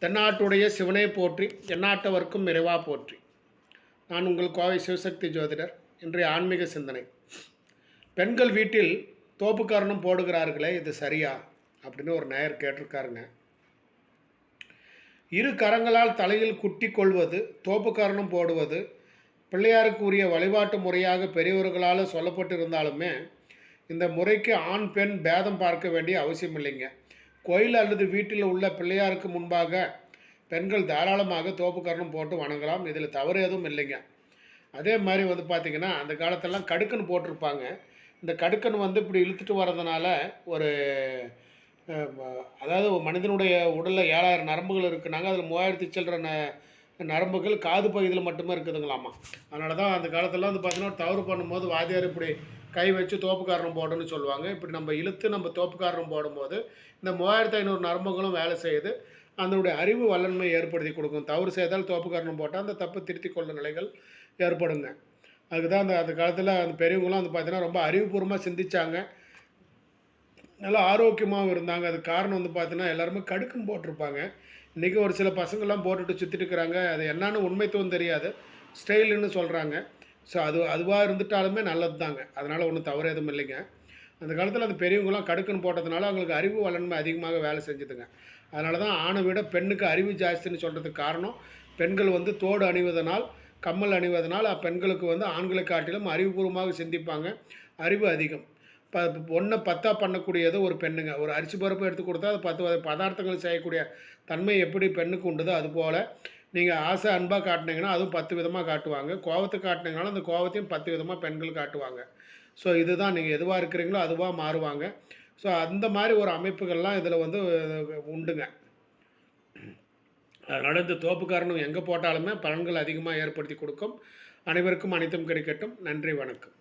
தென்னாட்டுடைய சிவனை போற்றி எந்நாட்டவர்க்கும் நிறைவா போற்றி. நான் உங்கள் கோவை சிவசக்தி ஜோதிடர். இன்றைய ஆன்மீக சிந்தனை. பெண்கள் வீட்டில் தோப்புக்காரணம் போடுகிறார்களே இது சரியா? அப்படின்னு ஒரு நேயர் கேட்டிருக்காருங்க. இரு கரங்களால் தலையில் குட்டி கொள்வது தோப்புக்காரணம் போடுவது பிள்ளையாருக்கு உரிய வழிபாட்டு முறையாக பெரியவர்களால் சொல்லப்பட்டிருந்தாலுமே இந்த முறைக்கு ஆண் பெண் பேதம் பார்க்க வேண்டிய அவசியம் இல்லைங்க. கோயில் அல்லது வீட்டில் உள்ள பிள்ளையாருக்கு முன்பாக பெண்கள் தாராளமாக தோப்புக்கரணம் போட்டு வணங்கலாம். இதில் தவறு எதுவும் இல்லைங்க. அதே மாதிரி வந்து பார்த்திங்கன்னா அந்த காலத்தெல்லாம் கடுக்கன் போட்டிருப்பாங்க. இந்த கடுக்கன் வந்து இப்படி இழுத்துட்டு வர்றதுனால ஒரு அதாவது ஒரு மனிதனுடைய உடலில் ஏழாயிரம் நரம்புகள் இருக்குனாங்க. அதில் மூவாயிரத்தி சில்லற ந நரம்புகள் காது பகுதியில் மட்டுமே இருக்குதுங்களாமா. அதனால தான் அந்த காலத்தில் வந்து பார்த்தீங்கன்னா ஒரு தவறு பண்ணும்போது வாத்தியார் இப்படி கை வச்சு தோப்புக்காரணம் போடணும்னு சொல்லுவாங்க. இப்படி நம்ம இழுத்து நம்ம தோப்புக்காரணம் போடும்போது இந்த மூவாயிரத்து ஐநூறு நரம்புகளும் வேலை செய்யுது. அதனுடைய அறிவு வல்லன்மை ஏற்படுத்தி கொடுக்கும். தவறு செய்தால் தோப்புக்காரணம் போட்டால் அந்த தப்பு திருத்திக் கொள்ளும் நிலைகள் ஏற்படுங்க. அதுக்கு தான் அந்த அந்த காலத்தில் அந்த பெரியவங்களாம் வந்து பார்த்தீங்கன்னா ரொம்ப அறிவுபூர்வமாக சிந்திச்சாங்க. நல்லா ஆரோக்கியமாகவும் இருந்தாங்க. அது காரணம் வந்து பார்த்தீங்கன்னா எல்லாருமே கடுக்குன்னு போட்டிருப்பாங்க. இன்றைக்கி ஒரு சில பசங்கள்லாம் போட்டுட்டு சுற்றிட்டு இருக்கிறாங்க. அது என்னன்னு உண்மைத்துவம் தெரியாது. ஸ்டைலுன்னு சொல்கிறாங்க ஸோ அது அதுவாக இருந்துட்டாலுமே நல்லது தாங்க அதனால் ஒன்றும் தவறு எதுவும் இல்லைங்க. அந்த காலத்தில் அந்த பெரியவங்களாம் கடுக்குன்னு போட்டதுனால அவங்களுக்கு அறிவு வளன்மை அதிகமாக வேலை செஞ்சுதுங்க. அதனால தான் ஆணை விட பெண்ணுக்கு அறிவு ஜாஸ்தின்னு சொல்கிறதுக்கு காரணம் பெண்கள் வந்து தோடு அணிவதனால் கம்மல் அணிவதனால் பெண்களுக்கு வந்து ஆண்களை காட்டிலும் அறிவுபூர்வமாக சிந்திப்பாங்க. அறிவு அதிகம். ப ஒன்றை பத்தா பண்ணக்கூடியது ஒரு பெண்ணுங்க. ஒரு அரிசி பருப்பு எடுத்து கொடுத்தா அது பத்து பதார்த்தங்கள் செய்யக்கூடிய தன்மை எப்படி பெண்ணுக்கு உண்டுதோ அதுபோல் நீங்கள் ஆசை அன்பாக காட்டினீங்கன்னா அதுவும் பத்து விதமாக காட்டுவாங்க. கோவத்தை காட்டினீங்கனாலும் அந்த கோவத்தையும் பத்து விதமாக பெண்கள் காட்டுவாங்க. ஸோ இதுதான் நீங்கள் எதுவாக இருக்கிறீங்களோ அதுவாக மாறுவாங்க. ஸோ அந்த மாதிரி ஒரு அமைப்புகள்லாம் இதில் வந்து உண்டுங்க. அதனால் இந்த தோப்புக்காரனும் எங்கே போட்டாலுமே பலன்கள் அதிகமாக ஏற்படுத்தி கொடுக்கும். அனைவருக்கும் அனைத்தும் கிடைக்கட்டும். நன்றி வணக்கம்.